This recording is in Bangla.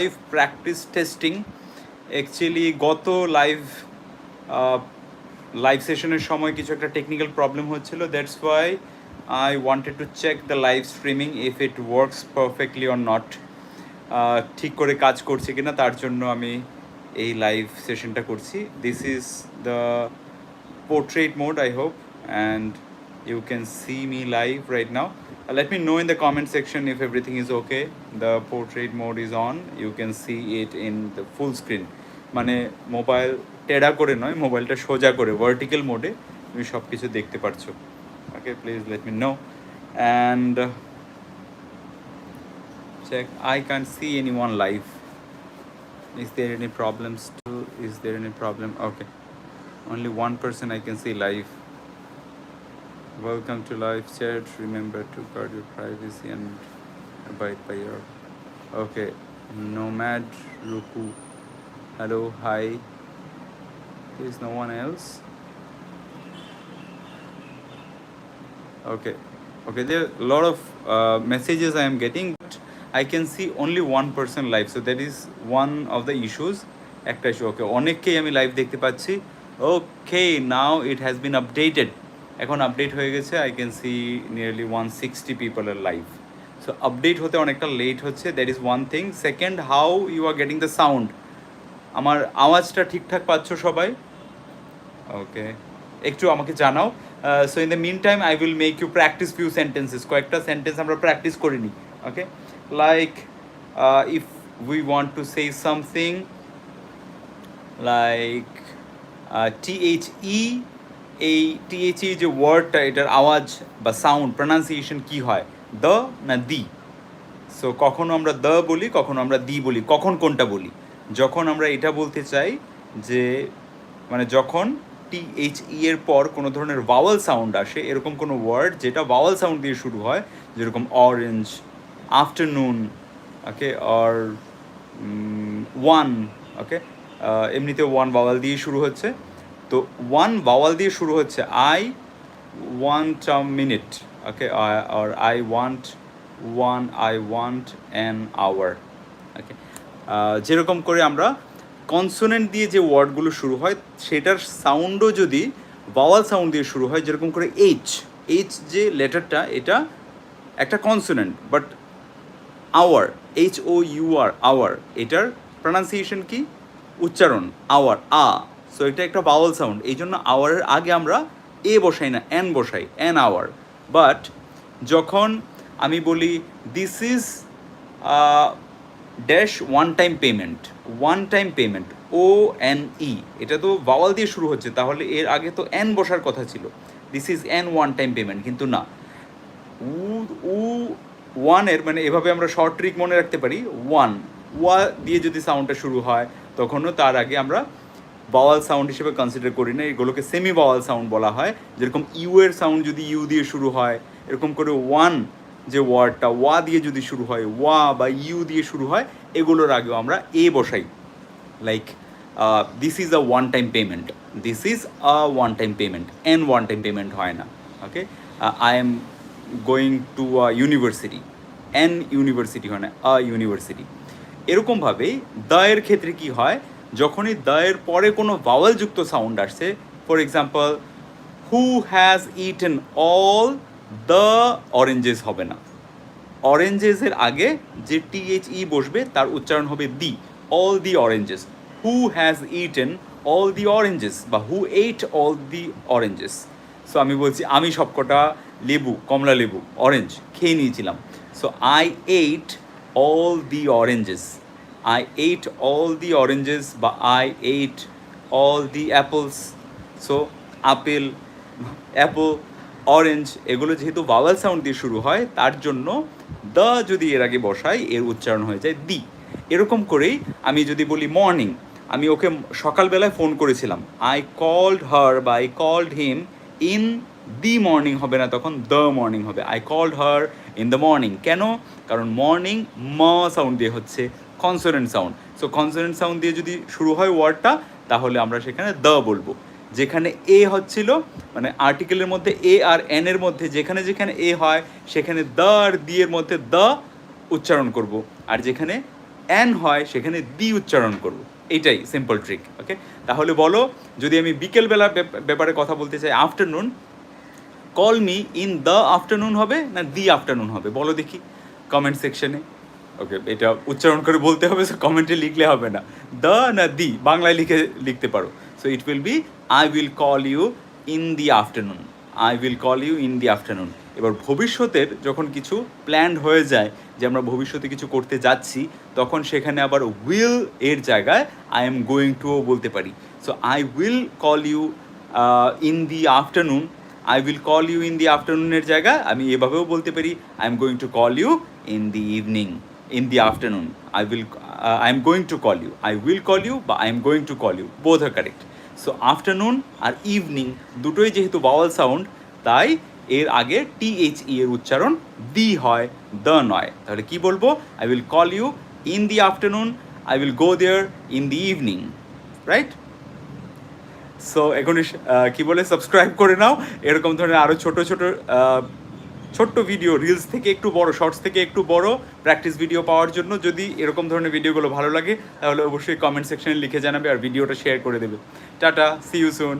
লাইভ প্র্যাকটিস টেস্টিং অ্যাকচুয়ালি গত লাইভ লাইভ সেশনের সময় কিছু একটা টেকনিক্যাল প্রবলেম হচ্ছিল। That's why I wanted to check the live streaming if it works perfectly or not ঠিক করে কাজ করছে কিনা তার জন্য আমি এই লাইভ সেশনটা করছি। This is the portrait mode I hope and you can see me live right now Uh, let me know in the comment section if everything is okay the portrait mode is on you can see it in the full screen মানে মোবাইল টেডা করে নয় মোবাইলটা সোজা করে ভার্টিক্যাল মোডে তুমি সব কিছু দেখতে পারছ okay please let me know and check i can't see anyone live is there any problems too is there any problem okay only one person I can see live. Welcome to live chat. Remember to guard your privacy and abide by your. Okay, Nomad Ruku. Hello, hi. There's no one else. Okay, okay. There are a lot of uh, messages I am getting, but I can see only one person live. So that is one of the issues. একটা ইস্যু ওকে অনেককেই আমি লাইভ দেখতে পাচ্ছি okay now it has been updated এখন আপডেট হয়ে গেছে I can see nearly one sixty পিপলের live so update হতে অনেকটা লেট হচ্ছে that is one thing second how you are getting the sound আমার আওয়াজটা ঠিকঠাক পাচ্ছ সবাই? ওকে একটু আমাকে জানাও। So in the mean time I will make you practice few sentences কয়েকটা সেন্টেন্স আমরা প্র্যাকটিস করে নিই okay like if we want to say something like T H E এই টিএইচই যে ওয়ার্ডটা এটার আওয়াজ বা সাউন্ড প্রনাউন্সিয়েশন কি হয়? দ্য না দি? সো কখনো আমরা দ্য বলি, কখনো আমরা দি বলি, কখন কোনটা বলি? যখন আমরা এটা বলতে চাই যে মানে যখন টি টিএইচই এর পর কোনো ধরনের ভাওয়াল সাউন্ড আসে, এরকম কোনো ওয়ার্ড যেটা ভাওয়াল সাউন্ড দিয়ে শুরু হয়, যেরকম orange afternoon okay or one okay এমনিতে ওয়ান ভাওয়াল দিয়ে শুরু হচ্ছে। তো ওয়ান ভাওয়াল দিয়ে শুরু হচ্ছে I want a minute okay R I want one I want an hour okay যেরকম করে আমরা কনসোনেন্ট দিয়ে যে ওয়ার্ডগুলো শুরু হয়, সেটার সাউন্ডও যদি ভাওয়াল সাউন্ড দিয়ে শুরু হয়, যেরকম করে এইচ এইচ যে লেটারটা, এটা একটা consonant but hour H O U R hour এটার প্রনাউন্সিয়েশন কি? উচ্চারণ আওয়ার আ সো এটা একটা বাউল সাউন্ড এই জন্য আওয়ারের আগে আমরা এ বসাই না এন বসাই এন আওয়ার বাট যখন আমি বলি this is dash one time payment one time payment O N E এটা তো বাওয়াল দিয়ে শুরু হচ্ছে, তাহলে এর আগে তো এন বসার কথা ছিল। This is an one time payment কিন্তু না। উ উ ওয়ানের মানে এভাবে আমরা শর্ট ট্রিক মনে রাখতে পারি ওয়ান ওয়া দিয়ে যদি সাউন্ডটা শুরু হয়, তখনও তার আগে আমরা বাওয়াল সাউন্ড হিসেবে কনসিডার করি না, এগুলোকে সেমি বাওয়াল সাউন্ড বলা হয়। যেরকম ইউ এর সাউন্ড যদি ইউ দিয়ে শুরু হয়, এরকম করে ওয়ান যে ওয়ার্ডটা ওয়া দিয়ে যদি শুরু হয়, ওয়া বা ইউ দিয়ে শুরু হয়, এগুলোর আগেও আমরা এ বসাই। Like this is a one time payment this is a one time payment an one time payment হয় না। Okay I am going to a university an university হয় না আ ইউনিভার্সিটি এরকমভাবেই দয়ের ক্ষেত্রে কি হয়? যখনই দয়ের পরে কোনো ভাওয়ালযুক্ত সাউন্ড আসছে for example who has eaten all the oranges হবে না। অরেঞ্জেসের আগে যে টিএইচই বসবে, তার উচ্চারণ হবে the all the oranges who has eaten all the oranges বা who ate all the oranges so আমি বলছি, আমি সবকটা লেবু, কমলা লেবু অরেঞ্জ খেয়ে নিয়েছিলাম। So I ate all the oranges I ate all the oranges বা I ate all the apples so apple apple orange এগুলো যেহেতু ভাওয়াল সাউন্ড দিয়ে শুরু হয়, তার জন্য দ্য যদি এর আগে বসাই, এর উচ্চারণ হয়ে যায় দি। এরকম করেই আমি যদি বলি মর্নিং আমি ওকে সকালবেলায় ফোন করেছিলাম। আই কল্ড হার বা I called him in the morning হবে না, তখন দ্য মর্নিং হবে। I called her in the morning কেন? কারণ মর্নিং ম সাউন্ড দিয়ে হচ্ছে। Consonant sound so consonant sound দিয়ে যদি শুরু হয় ওয়ার্ডটা তাহলে আমরা সেখানে দ্য বলব। যেখানে এ হচ্ছিল মানে আর্টিকেলের মধ্যে এ আর এন এর মধ্যে যেখানে যেখানে এ হয়, সেখানে দ্য আর দি এর মধ্যে দ্য উচ্চারণ করব। আর যেখানে অ্যান হয়, সেখানে দি উচ্চারণ করব। এটাই সিম্পল ট্রিক ওকে তাহলে বলো, যদি আমি বিকেলবেলা ব্যাপ- ব্যাপারে কথা বলতে চাই afternoon call me in the afternoon হবে না দি আফটারনুন হবে? বলো দেখি কমেন্ট সেকশনে ওকে এটা উচ্চারণ করে বলতে হবে সো কমেন্টে লিখলে হবে না। দ্য না দি, বাংলায় লিখে, লিখতে পারো। So it will be I will call you in the afternoon I will call you in the afternoon এবার ভবিষ্যতের যখন কিছু প্ল্যান্ড হয়ে যায়, যে আমরা ভবিষ্যতে কিছু করতে যাচ্ছি, তখন সেখানে আবার উইল এর জায়গায় আই এম গোয়িং টুও বলতে পারি। So I will call you in the afternoon I will call you in the আফটারনুনের জায়গায় আমি এভাবেও বলতে পারি I am going to call you in the evening in the afternoon I will I am going to call you I will call you বা I am going to call you both are correct so afternoon R evening দুটোই যেহেতু বাওয়াল সাউন্ড তাই এর আগে টিএইচই এর উচ্চারণ দি হয় দ্য নয়। তাহলে কি বলব? I will call you in the afternoon I will go there in the evening right so এখন কি বলে? সাবস্ক্রাইব করে নাও। এরকম ধরনের আরও ছোট ছোট ছোট্ট ভিডিও রিলস থেকে একটু বড় শর্টস থেকে একটু বড় প্র্যাকটিস ভিডিও পাওয়ার জন্য যদি এরকম ধরনের ভিডিওগুলো ভালো লাগে, তাহলে অবশ্যই কমেন্ট সেকশনে লিখে জানাবে আর ভিডিওটা শেয়ার করে দেবে। Tata C you soon